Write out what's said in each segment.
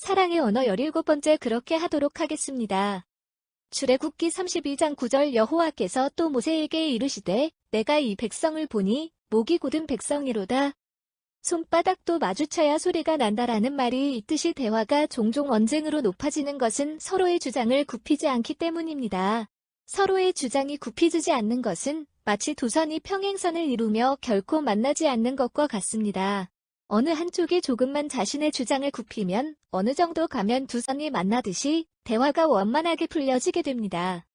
사랑의 언어 17번째 그렇게 하도록 하겠습니다. 출애굽기 32장 9절 여호와께서 또 모세에게 이르시되 내가 이 백성을 보니 목이 곧은 백성이로다. 손바닥도 마주쳐야 소리가 난다라는 말이 있듯이 대화가 종종 언쟁으로 높아지는 것은 서로의 주장을 굽히지 않기 때문입니다. 서로의 주장이 굽히지지 않는 것은 마치 두 선이 평행선을 이루며 결코 만나지 않는 것과 같습니다. 어느 한쪽이 조금만 자신의 주장을 굽히면 어느 정도 가면 두 선이 만나듯이 대화가 원만하게 풀려지게 됩니다.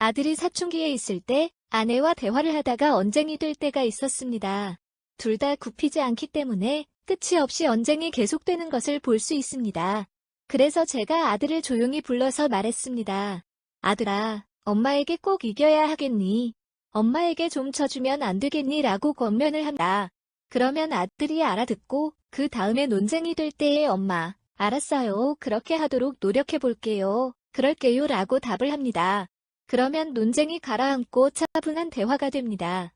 아들이 사춘기에 있을 때 아내와 대화를 하다가 언쟁이 될 때가 있었습니다. 둘 다 굽히지 않기 때문에 끝이 없이 언쟁이 계속되는 것을 볼 수 있습니다. 그래서 제가 아들을 조용히 불러서 말했습니다. 아들아, 엄마에게 꼭 이겨야 하겠니? 엄마에게 좀 쳐주면 안 되겠니? 라고 권면을 한다. 그러면 아들이 알아듣고 그 다음에 논쟁이 될 때에 엄마, 알았어요. 그렇게 하도록 노력해 볼게요. 그럴게요. 라고 답을 합니다. 그러면 논쟁이 가라앉고 차분한 대화가 됩니다.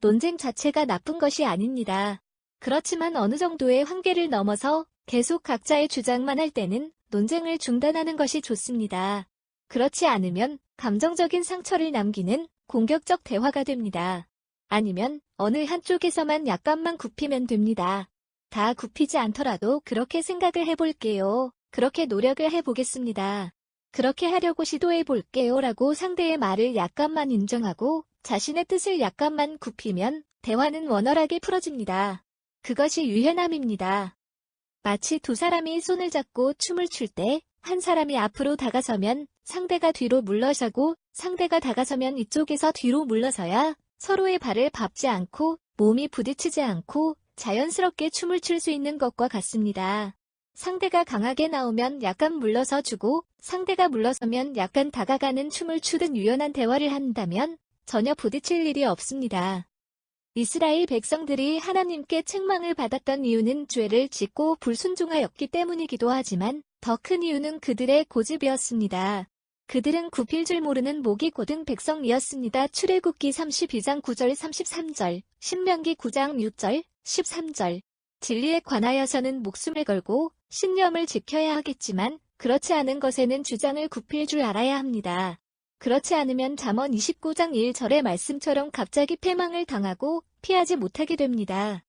논쟁 자체가 나쁜 것이 아닙니다. 그렇지만 어느 정도의 한계를 넘어서 계속 각자의 주장만 할 때는 논쟁을 중단하는 것이 좋습니다. 그렇지 않으면 감정적인 상처를 남기는 공격적 대화가 됩니다. 아니면 어느 한쪽에서만 약간만 굽히면 됩니다. 다 굽히지 않더라도 그렇게 생각을 해볼게요. 그렇게 노력을 해보겠습니다. 그렇게 하려고 시도해 볼게요 라고 상대의 말을 약간만 인정하고 자신의 뜻을 약간만 굽히면 대화는 원활하게 풀어집니다. 그것이 유연함입니다. 마치 두 사람이 손을 잡고 춤을 출 때 한 사람이 앞으로 다가서면 상대가 뒤로 물러서고 상대가 다가서면 이쪽에서 뒤로 물러서야 서로의 발을 밟지 않고 몸이 부딪히지 않고 자연스럽게 춤을 출 수 있는 것과 같습니다. 상대가 강하게 나오면 약간 물러서 주고 상대가 물러서면 약간 다가가는 춤을 추듯 유연한 대화를 한다면 전혀 부딪힐 일이 없습니다. 이스라엘 백성들이 하나님께 책망을 받았던 이유는 죄를 짓고 불순종하였기 때문이기도 하지만 더 큰 이유는 그들의 고집이었습니다. 그들은 굽힐 줄 모르는 목이 곧은 백성이었습니다. 출애굽기 32장 9절 33절, 신명기 9장 6절, 13절. 진리에 관하여서는 목숨을 걸고 신념을 지켜야 하겠지만 그렇지 않은 것에는 주장을 굽힐 줄 알아야 합니다. 그렇지 않으면 잠언 29장 1절의 말씀처럼 갑자기 패망을 당하고 피하지 못하게 됩니다.